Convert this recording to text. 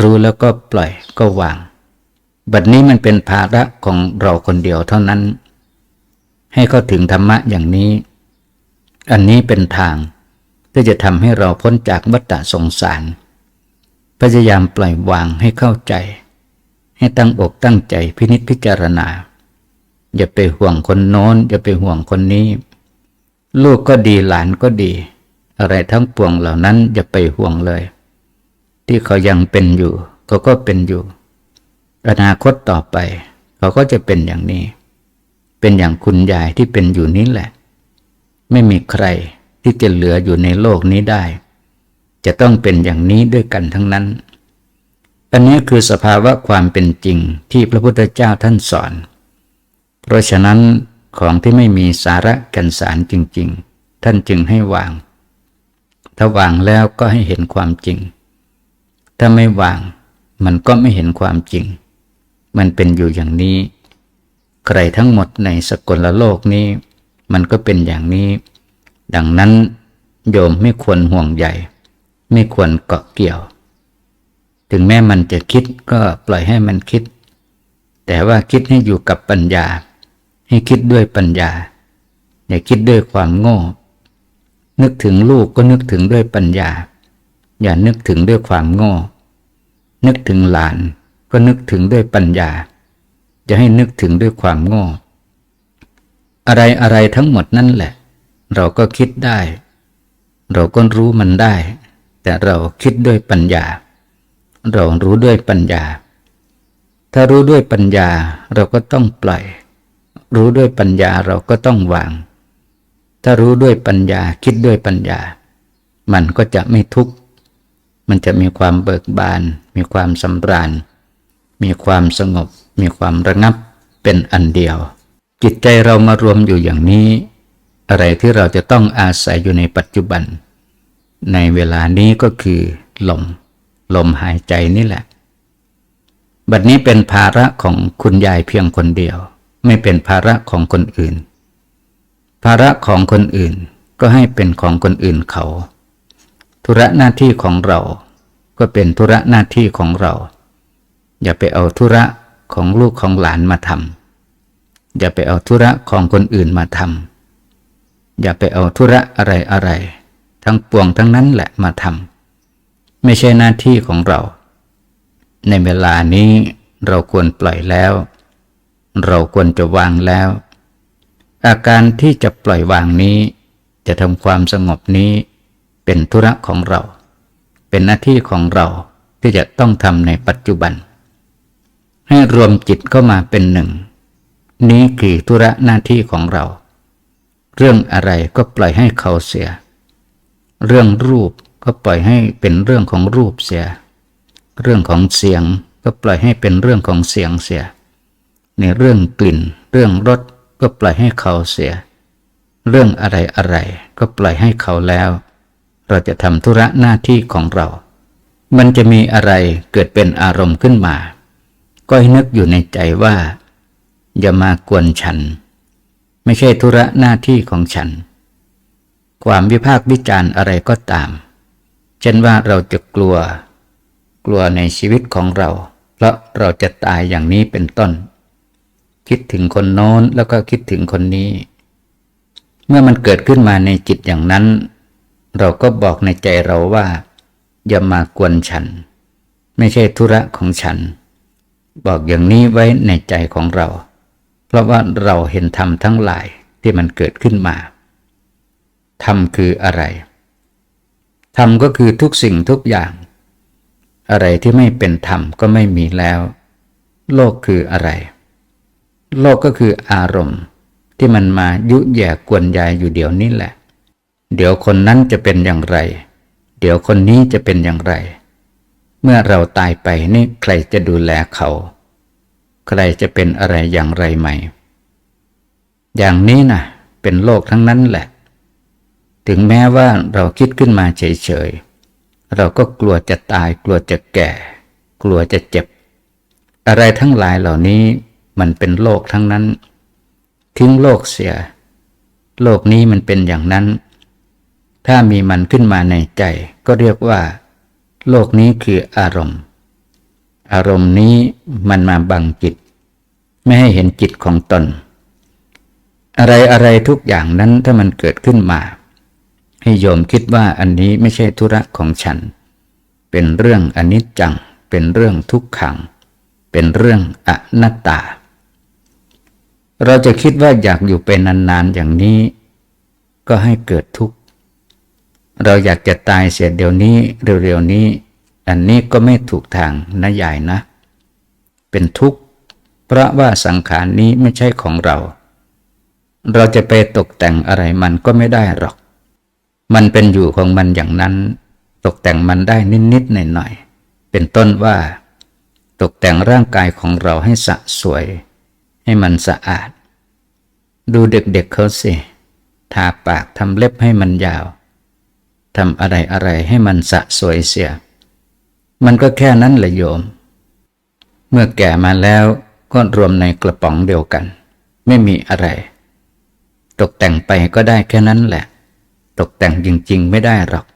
รู้แล้วก็ปล่อยก็วาง บัดนี้มันเป็นภาระของเราคนเดียวเท่านั้น ให้เข้าถึงธรรมะอย่างนี้ อันนี้เป็นทางที่จะทำให้เราพ้นจากวัฏสงสาร พยายามปล่อยวางให้เข้าใจ ให้ตั้งอกตั้งใจพินิจพิจารณา อย่าไปห่วงคนโน้น อย่าไปห่วงคนนี้ ลูกก็ดีหลานก็ดี อะไรทั้งปวงเหล่านั้นอย่าไปห่วงเลย ที่เขายังเป็นอยู่ เขาก็เป็นอยู่ อนาคตต่อไป เขาก็จะเป็นอย่างนี้ เป็นอย่างคุณยายที่เป็นอยู่นี้แหละ ไม่มีใครที่จะเหลืออยู่ในโลกนี้ได้ จะต้องเป็นอย่างนี้ด้วยกันทั้งนั้น อันนี้คือสภาวะความเป็นจริงที่พระพุทธเจ้าท่านสอน เพราะฉะนั้นของที่ไม่มีสาระกันสารจริง ๆ ท่านจึงให้วาง ถ้าวางแล้วก็ให้เห็นความจริง ถ้าไม่วาง มันก็ไม่เห็นความจริง มันเป็นอยู่อย่างนี้ ใครทั้งหมดในสกลโลกนี้ มันก็เป็นอย่างนี้ ดังนั้นโยมไม่ควรห่วงใหญ่ ไม่ควรเกาะเกี่ยว ถึงแม้มันจะคิดก็ปล่อยให้มันคิด แต่ว่าคิดให้อยู่กับปัญญา ให้คิดด้วยปัญญา อย่าคิดด้วยความโง่ นึกถึงลูกก็นึกถึงด้วยปัญญา อย่านึกถึงด้วยความโง่ นึกถึงหลานก็นึกถึงด้วยปัญญา จะให้นึกถึงด้วยความโง่ อะไรอะไรทั้งหมดนั่นแหละ เราก็คิดได้ เราก็รู้มันได้ แต่เราคิดด้วยปัญญา เรารู้ด้วยปัญญา ถ้ารู้ด้วยปัญญาเราก็ต้องปล่อย รู้ด้วยปัญญาเราก็ต้องวาง ถ้ารู้ด้วยปัญญาคิดด้วยปัญญา มันก็จะไม่ทุกข์ มันจะมีความเบิกบาน มีความสำราญ มีความสงบ มีความระงับเป็นอันเดียว จิตใจเรามารวมอยู่อย่างนี้ อะไรที่เราจะต้องอาศัยอยู่ในปัจจุบัน ในเวลานี้ก็คือลม ลมหายใจนี่แหละ บัดนี้เป็นภาระของคุณยายเพียงคนเดียว ไม่เป็นภาระของคนอื่น ภาระของคนอื่นก็ให้เป็นของคนอื่นเขา ธุระหน้าที่ของเรา ก็เป็นธุระหน้าที่ของเรา อย่าไปเอาธุระของลูกของหลานมาทำอย่าไปเอาธุระของคนอื่นมาทำอย่าไปเอาธุระอะไรอะไร ทั้งปวงทั้งนั้นแหละมาทำไม่ใช่หน้าที่ของเรา ในเวลานี้เราควรปล่อยแล้ว เราควรจะวางแล้ว อาการที่จะปล่อยวางนี้ จะทำความสงบนี้เป็นธุระของเรา เป็นหน้าที่ของเราที่จะต้องทำในปัจจุบัน ให้รวมจิตเข้ามาเป็นหนึ่ง นี้คือธุระหน้าที่ของเรา เรื่องอะไรก็ปล่อยให้เขาเสีย เรื่องรูปก็ปล่อยให้เป็นเรื่องของรูปเสีย เรื่องของเสียงก็ปล่อยให้เป็นเรื่องของเสียงเสีย ในเรื่องกลิ่น เรื่องรสก็ปล่อยให้เขาเสีย เรื่องอะไรอะไรก็ปล่อยให้เขาแล้ว เราจะทำธุระหน้าที่ของเรา มันจะมีอะไรเกิดเป็นอารมณ์ขึ้นมา ก็ให้นึกอยู่ในใจว่า อย่ามากวนฉัน ไม่ใช่ธุระหน้าที่ของฉัน ความวิพากษ์วิจารณ์อะไรก็ตาม เช่นว่าเราจะกลัว กลัวในชีวิตของเรา เพราะเราจะตายอย่างนี้เป็นต้น คิดถึงคนโน้นแล้วก็คิดถึงคนนี้ เมื่อมันเกิดขึ้นมาในจิตอย่างนั้น เราก็บอกในใจเราว่า อย่ามากวนฉัน ไม่ใช่ธุระของฉัน บอกอย่างนี้ไว้ในใจของเรา เพราะว่าเราเห็นธรรมทั้งหลายที่มันเกิดขึ้นมาธรรมคืออะไรธรรมก็คือทุกสิ่งทุกอย่าง อะไรที่ไม่เป็นธรรมก็ไม่มีแล้ว โลกคืออะไร โลกก็คืออารมณ์ที่มันมายุแย่กวนยายอยู่เดี๋ยวนี้แหละ เดี๋ยวคนนั้นจะเป็นอย่างไร เดี๋ยวคนนี้จะเป็นอย่างไร เมื่อเราตายไปนี่ใครจะดูแลเขา ใครจะเป็นอะไรอย่างไรใหม่ อย่างนี้นะเป็นโลกทั้งนั้นแหละ ถึงแม้ว่าเราคิดขึ้นมาเฉยๆ เราก็กลัวจะตาย กลัวจะแก่ กลัวจะเจ็บ อะไรทั้งหลายเหล่านี้มันเป็นโลกทั้งนั้น ทิ้งโลกเสีย โลกนี้มันเป็นอย่างนั้น ถ้ามีมันขึ้นมาในใจก็เรียกว่า โลกนี้คืออารมณ์ อารมณ์นี้มันมาบังจิต ไม่ให้เห็นจิตของตน อะไรอะไรทุกอย่างนั้นถ้ามันเกิดขึ้นมา ให้โยมคิดว่าอันนี้ไม่ใช่ธุระของฉัน เป็นเรื่องอนิจจัง เป็นเรื่องทุกขัง เป็นเรื่องอนัตตา เราจะคิดว่าอยากอยู่เป็นนานๆอย่างนี้ ก็ให้เกิดทุกข์ เราอยากจะตายเสียเดี๋ยวนี้เร็วๆนี้ อันนี้ก็ไม่ถูกทางนะยายนะ เป็นทุกข์ เพราะว่าสังขารนี้ไม่ใช่ของเรา เราจะไปตกแต่งอะไรมันก็ไม่ได้หรอก มันเป็นอยู่ของมันอย่างนั้น ตกแต่งมันได้นิดๆหน่อยๆเป็นต้นว่า ตกแต่งร่างกายของเราให้สะสวย ให้มันสะอาด ดูเด็กๆเเขาสิทาปากทำเล็บให้มันยาว ทำอะไรอะไรให้มันสะสวยเสีย มันก็แค่นั้นแหละโยม เมื่อแก่มาแล้วก็รวมในกระป๋องเดียวกัน ไม่มีอะไร ตกแต่งไปก็ได้แค่นั้นแหละ ตกแต่งจริงๆไม่ได้หรอก